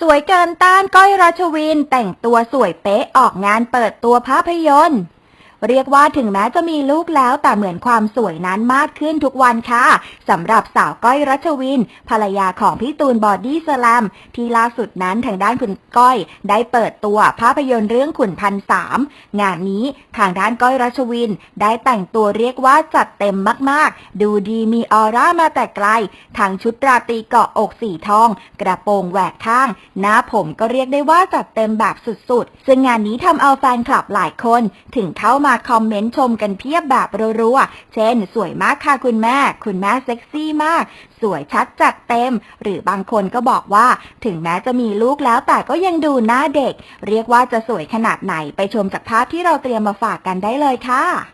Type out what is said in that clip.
สวยเกินต้านก้อยราชวินแต่งตัวสวยเป๊ะออกงานเปิดตัวภาพยนตร์ เรียกว่าถึงแม้จะมีลูกแล้วแต่เหมือนความสวยนั้นมากขึ้นทุกวันค่ะสำหรับสาวก้อยรัชวิน ภรรยาของพี่ตูนบอดี้สแลมที่ล่าสุดนั้นทางด้านคุณก้อย ได้เปิดตัวภาพยนตร์เรื่องขุนพันสามงานนี้ทางด้านก้อยรัชวิน ได้แต่งตัวเรียกว่าจัดเต็มมากๆ ดูดีมีออร่ามาแต่ไกลทั้งชุดราตรีเกาะอกสีทอง กระโปรงแหวกข้าง หน้าผมก็เรียกได้ว่าจัดเต็มแบบสุดๆ ซึ่งงานนี้ทำเอาแฟนคลับหลายคนถึงเข้ามาคอมเมนต์ชมกันเพียบแบบรัวๆ เช่น สวยมากค่ะคุณแม่ คุณแม่เซ็กซี่มาก สวยชัดจัดเต็ม หรือบางคนก็บอกว่า ถึงแม้จะมีลูกแล้วแต่ก็ยังดูหน้าเด็ก เรียกว่าจะสวยขนาดไหนไปชมจากภาพที่เราเตรียมมาฝากกันได้เลยค่ะ